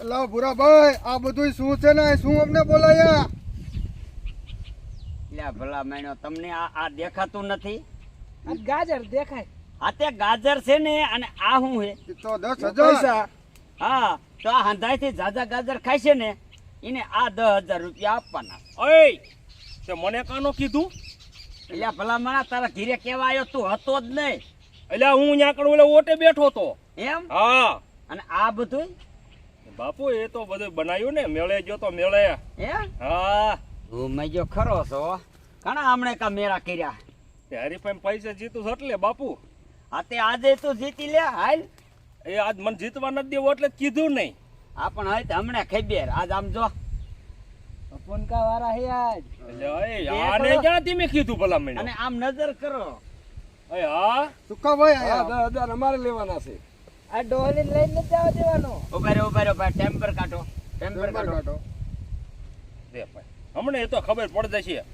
લાવ ભૂરાભાઈ આ બધું શું છે ને શું અમને બોલાયા? લ્યા ભલા મેણો તમને આ આ દેખાતું નથી? ગાજર દેખાય. આ તે ગાજર છે ને અને આ શું છે તો દસ હજાર. હા તો આ હંધાઈથી જાજા ગાજર ખાય છે ને એને આ દસ હજાર રૂપિયા આપવાના. ઓય! તે મને કાનો કીધું? એટલે ભલા મારા તારા ઘીરે કેવા આવ્યો તું? હતો જ નહીં. એટલે હું ત્યાં કણ ઓલે ઓટે બેઠો તો એમ? હા. અને આ બધું બાપુ એ તો બધું બનાવ્યું ને મેળે ગયો તો મેળે. હે હા. હું જો ખરો છો. ઘણા હમણે કા મેળા કર્યા? તે પણ પૈસા જીતું છે એટલે બાપુ. આ તે આજે તો જીતી લે હાલ. એ આજ મને જીતવા નથી દેવો એટલે કીધું નહીં. આ પણ હવે તો હમણાં ખબર. આજ આમ જો. ફોનકા વારા હે આજ. એટલે ઓય આને ક્યાંથી મેં કીધું ભલા મને અને આમ નજર કરો. ઓય હા. સુકા ભાઈ અમારે લેવાના છે. આ ડોલી લઈને નથી જવા દેવાનો. ઊભા રહ્યો ઊભા રહ્યો ભાઈ ટેમ્પર કાઢો ટેમ્પર કાઢો. દે ભાઈ હમણે એ તો ખબર પડ જશે.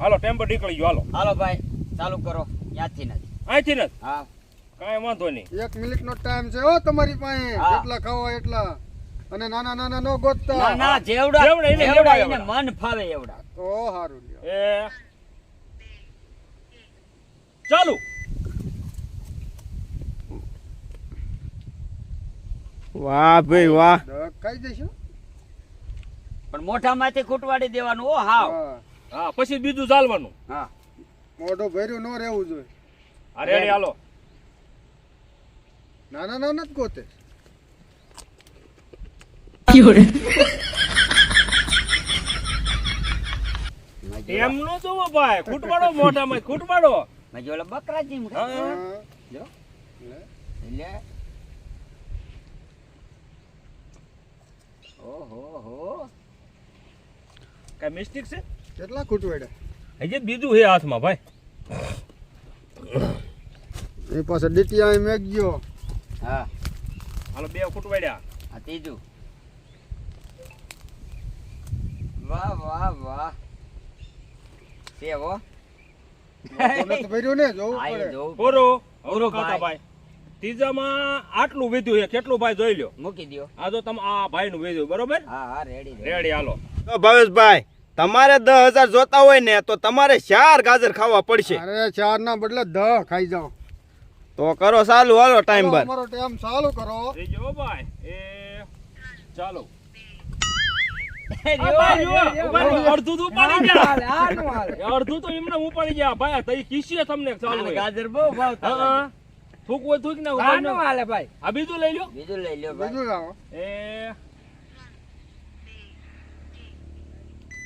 હાલો ટેમ્પર નીકળી ગયો હાલો. હાલો ભાઈ ચાલુ કરો. ત્યાંથી નથી. અહીંથી નથી? હા. કાંઈ વાંધો નહીં. એક મિનિટ નો ટાઈમ છે હો તમારી પાસે. જેટલા ખાવા એટલા. અને નાના નાના નો ગોતતા. ના ના જેવડા જેવડા એને મન ફાવે એવડા. તો સારું લ્યો. એ ચાલુ વાહ ભાઈ વાહ. કઈ ખાઈ જઈશું? પણ મોઢામાંથી ખૂટવાડી દેવાનું ઓ હાવ. હા. હા પછી બીજું ચાલવાનું. હા. મોઢું ભર્યું ન રહેવું જોઈએ. અરે અરે હાલો. નાના નાના જ ગોતે. એમ નો જોવો ભાઈ. ખૂટવાડો મોઢામાં ખૂટવાડો. મેં જો બકરા જેમ હા. હા. જો લે. ઓહો હો કઈ મિસ્ટેક છે? કેટલા ખૂટવાડ્યા હજી બીજું છે હાથમાં ભાઈ. એ પાસે ડીટીઆઈ મેક ગયો. હા. હાલો બે ખૂટવાડ્યા આ ત્રીજું. વાહ વાહ વાહ. મોઢું ભર્યું ને જોવું પડે. જોવું પૂરો પૂરો પૂરો ભાઈ. ત્રીજામાં આટલું વધ્યું છે કેટલું ભાઈ જોઈ લો મૂકી દો આ જો તમે આ ભાઈ નું વેચ્યું બરોબર? હા હા રેડી રેડી હાલો. તો ભાવેશભાઈ તમારે દસ હજાર જોતા હોય ને તો તમારે ચાર ગાજર ખાવા પડશે. અરે ચાર ના બદલે દહ ખાઈ જાઓ. તો કરો ચાલુ હાલો ટાઈમ બાર. અમારો ટાઈમ ચાલુ કરો. જો ભાઈ એ ચાલો અડધું તો એમને ઉપાડી ગયા. ભાઈ તઈ કિસીએ તમને ચાલુ ગાજર બહુ ભાવતા હા. થૂક ના થૂક નાખો, આ ભાઈ નો હાલે ભાઈ. આ બીજું લઈ લ્યો. બીજું લઈ લ્યો ભાઈ. બીજું લાવો. એ.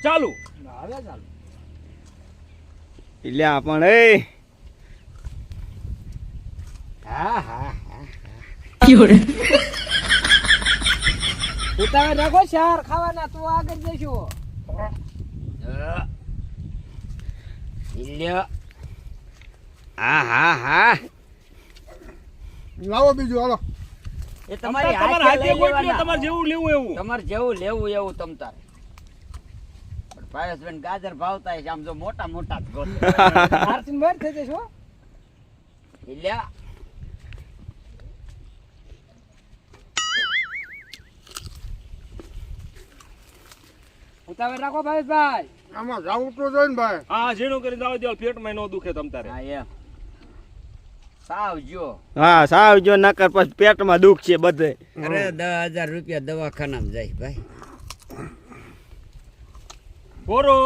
ચાલુ. હવે ચાલુ. એટલે આપણ એ. હા હા ઉતાવળ રાખો ચાર ખાવાના તું આગળ જઈશું. હા હા હા. લાવો બીજું હાલો. એ તમારી તમારે હાથે લઈ તમારે જેવું લેવું એવું. તમારે જેવું લેવું એવું તમ તારે. પણ પાયસબેન ગાજર ભાવતા છે આમ જો મોટા મોટા જ ગોતે. આરતી બાર થઈ જશો ઇલ્યા ઉતાવળ રાખો ભાવેશભાઈ. આમાં જાવું તો જોઈને ભાઈ. હા ઝીણું કરી જાવ દો પેટમાં ન દુખે તમ તારે. હા એમ. સાવ જો હા સાવ જો નકર પછી પેટમાં દુખ છે બધે. અરે દસ હજાર રૂપિયા દવાખાનામાં જાય ભાઈ. પોરો.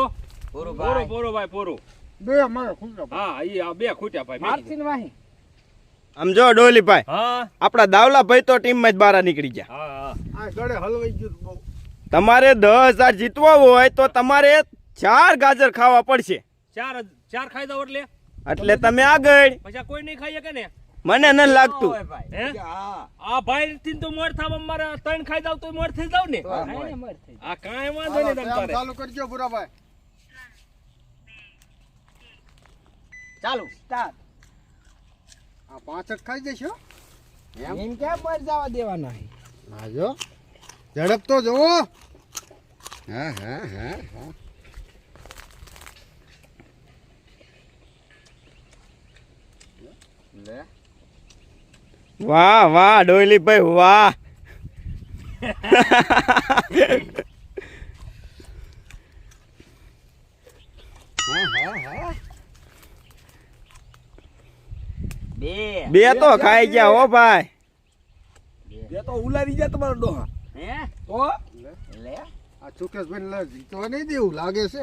પૂરું પોરો ભાઈ. પોરો ભાઈ પોરો. બે મારે ખૂટ્યા હા ઈ આ બે ખૂટ્યા ભાઈ મેં વાહી આમ જો ડોલીભાઈ હા. આપણા દાવલા ભાઈ તો ટીમમાં જ બહાર નીકળી ગયા. હા હા. આ ગળે હલવાઈ ગયું બહુ. તમારે દસ હજાર જીતવા હોય તો તમારે ચાર ગાજર ખાવા પડશે. ચાર ચાર ખાઈ દો એટલે? એટલે તમે આગળ. પછી કોઈ નહીં ખાઈ કે ને? મને ન લાગતું. હોય ભાઈ. હે? હા આ. ભાઈ થી તો મોર થાવ મારે ત્રણ ખાઈ દઉં તો મોર થઈ જાવ ને? આ કાંઈ વાંધો નહીં તમ તારે. ચાલુ કરજો ભૂરાભાઈ ચાલુ સ્ટાર્ટ આ પાંચ જ ખાઈ જશો એમ? એમ ક્યાં મર જવા દેવાના? હા? જો. ઝડપ તો જોવો હા હા હા હા. વાહ વાહ ડોલીભાઈ વાહ. બે. બે તો ખાઈ ગયા હો ભાઈ. બે. તો ઉલારી ગયા તમારો ડોહા. હે? તો? લે. આ ચુકેશભાઈ લે જીતવા નહીં દેવું લાગે છે.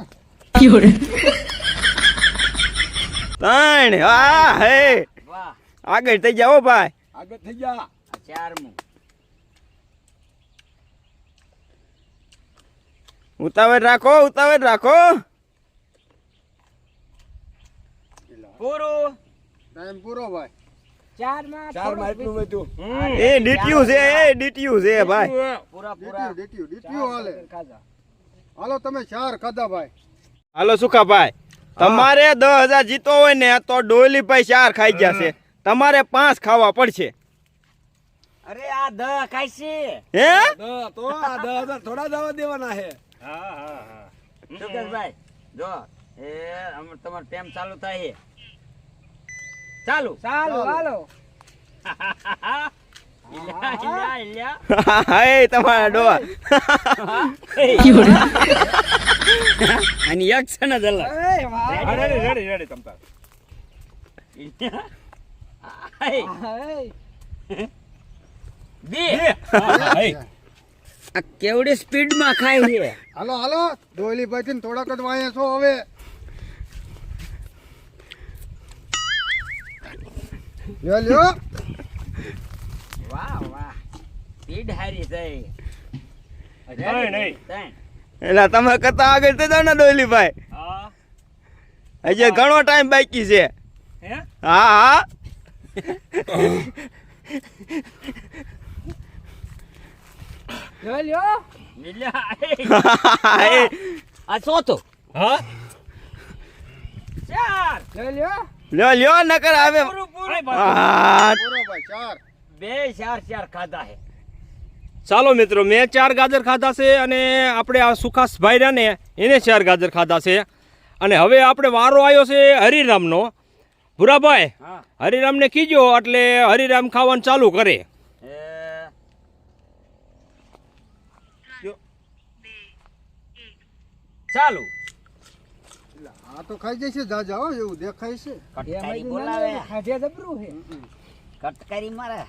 ત્રણ હા હે. આગળ થઈ જાઓ ભાઈ. આગળ થઈ જા. ચારમું. ઉતાવળ રાખો ઉતાવળ રાખો. પૂરું. ટાઈમ પૂરો ભાઈ. ચારમાં ચારમાં એટલું વધ્યું એ ડીટીયુ છે એ ડીટીયુ છે ભાઈ. પૂરા પૂરા. ડીટીયુ ડીટીયુ ડીટીયુ હાલે. હાલો તમે ચાર ખાધા ભાઈ. હાલો સુખાભાઈ તમારે દસ હજાર જીતો હોય ને તો ડોલીભાઈ ચાર ખાઈ જશે છે. તમારે પાંચ ખાવા પડશે. અરે આ દ ખાય હે? તો આ દસ હજાર થોડા જવા દેવાના છે. હા હા હા. સુકેશભાઈ જો એ તમારો ટાઈમ ચાલુ થાય છે. ચાલુ. ચાલો હાલો. તમારા ડોહા. તાર ઇલ્યા. આય. એ બે. હા, આ કેવડી સ્પીડમાં ખાય છે હાલો હાલો ડોલીભાઈ પછી થોડાક જ વાયા છો હવે લ્યો લ્યો વાહ વાહ સ્પીડ હારી થઈ નહીં નહીં. એટલે તમે કરતા આગળ થઈ જાવ ને ડોલીભાઈ. હા. હજી ઘણો ટાઈમ બાકી છે. હા? હા હા. હા બે ચાર ચાર ખાધા છે ચાલો મિત્રો મેં ચાર ગાજર ખાધા છે અને આપણે આ સુખાસભાઈ રહ્યાને એને ચાર ગાજર ખાધા છે. અને હવે આપણે વારો આવ્યો છે હરિરામનો. ભૂરાભાઈ હા. હરિરામને કીજો એટલે હરિરામ ખાવાનું ચાલુ કરે. એ. ચાલુ. આ તો ખાઈ જશે જાજા એવું દેખાય છે. કટકારી બોલાવે. ખાધે જબરું છે. કટકારી મારે.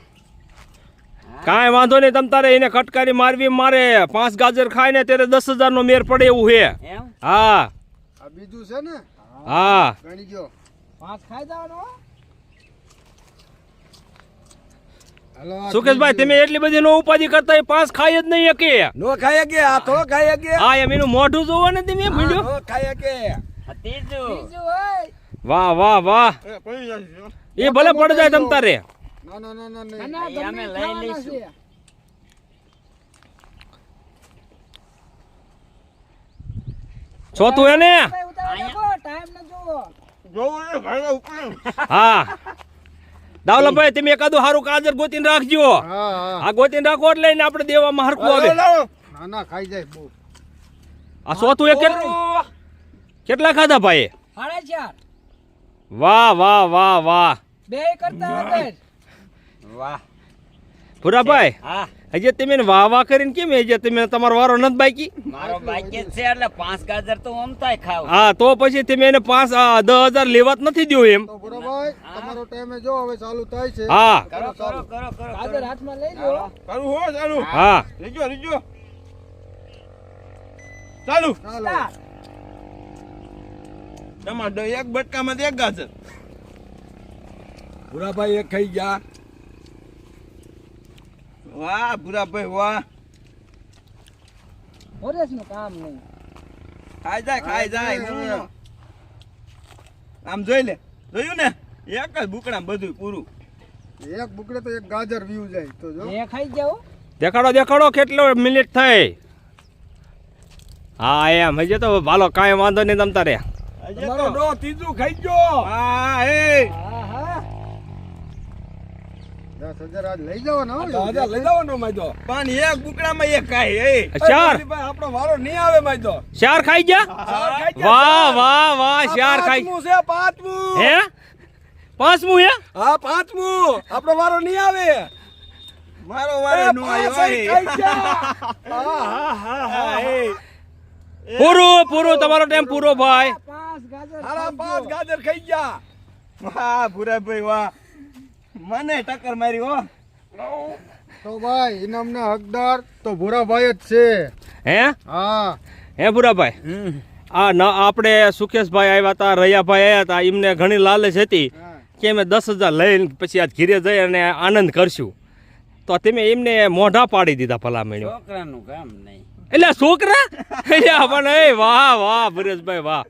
કાંઈ વાંધો નહીં તમ તારે એને કટકારી મારવી મારે પાંચ ગાજર ખાય ને ત્યારે દસ હજારનો મેર પડે એવું હે. હા. બીજું છે ને? હા. ગણી ગયો. પાંચ ખાઈ જવાનો? સુકેશભાઈ તમે એટલી બધી નો ઉપાધિ કરતા પાંચ ખાઈ જ નહીં કે નો ખાય કે આ તો ખાય કે હા એમ એનું મોઢું જોવો ને તમે ભૂંડ્યો નો ખાય કે વાહ વાહ વાહ. એ ભલે પડ જાય તમ તારે. ના ના ના ના ના અમે લઈ લઈશું. છે. એને? હા. દાવલાભાઈ તમે એકાદું સારું કાજર ગોતીને રાખજો. આ ગોતીને રાખો એટલે આપડે આપણે દેવામાં હરખું આવે. ના ના. ખાઈ જાય બહુ. આ ચોથું એક કેટલા ખાધા ભાઈ વાહ વાહ વાહ વાહ. બે કરતા વગર વાહ. ભૂરાભાઈ હા. હજી તમે વાહ વાહ કરીને કેમ હજી તમે તમારો વારો નથી બાકી? મારો બાકી છે એટલે પાંચ ગાજર તો આમ થાય ખાવ. હા તો પછી તમે એને પાંચ દસ હજાર લેવા નથી દો એમ. તો તમારો ટાઈમે જો હવે ચાલુ થાય છે. હા. કરો કરો કરો કરો કાગળ હાથમાં લઈ લો ચાલુ હો ચાલુ. હા. રીજો રીજો ચાલુ. ચાલો. સ્ટાર્ટ. એક બટકામાં એક ગાજર. ભૂરાભાઈ એક ખાઈ ગયા. વાહ ભૂરાભાઈ વાહ. મોરેશનું કામ નહીં. ખાઈ જાય ખાઈ જાય આમ જોઈ લે જોયું ને? એક જ બુકડા બધું પૂરું. એક બુકડે તો એક ગાજર વ્યૂ જાય તો જો. એ ખાઈ જાવ દેખાડો દેખાડો કેટલો મિનિટ થઈ. હા એમ. હજે તો ભાલો કાંઈ વાંધો નહીં તમ તારે. તમારો ડો ત્રીજું ખાઈ ગયો. હા એ. હા હા. દસ હજાર આજ લઈ જવાનો તો હજાર લઈ જવાનો માજો પણ એક બુકડામાં એક ખાય ચાર. આપણો વારો નહીં આવે માજો ચાર ખાઈ ગયા? વાહ વાહ વાહ ચાર ખાઈ પાંચમું છે પાંચમું. હે? પાંચમું હે? હા પાંચમું. આપણો વારો નહીં આવે. મારો વારો નો આવ્યો. પૂરું પૂરું તમારો ટાઈમ પૂરો ભાઈ. પાંચ ગાજર સારા પાંચ ગાજર ખાઈ ગયા. વાહ ભૂરાભાઈ વાહ. મને ટક્કર મારી હો. તો ભાઈ ઇનામના હકદાર તો ભૂરાભાઈ જ છે. હે? હા. હે ભૂરાભાઈ? આ ન આપણે સુકેશભાઈ આવ્યા હતા રૈયાભાઈ આવ્યા હતા એમને ઘણી લાલચ હતી કે અમે દસ હજાર લઈને પછી આજ ઘીરે જઈ અને આનંદ કરશું. તો તમે એમને મોઢા પાડી દીધા ભલામણ્યો છોકરાનું કામ નહીં. એટલે છોકરા? એટલે પણ એ વાહ વાહ ભરેશભાઈ વાહ.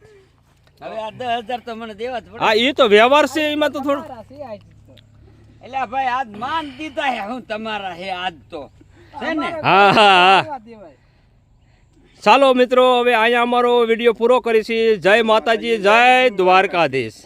હવે આ દસ હજાર તો મને દેવા હા એ તો વ્યવહાર છે એમાં તો થોડું. એટલે ભાઈ આજ માન દીધા હે હું તમારા હે આજ તો. છે ને? હા હા હા. ચાલો મિત્રો હવે અહીંયા અમારો વીડિયો પૂરો કરીશી. જય માતાજી જય દ્વારકાધીશ.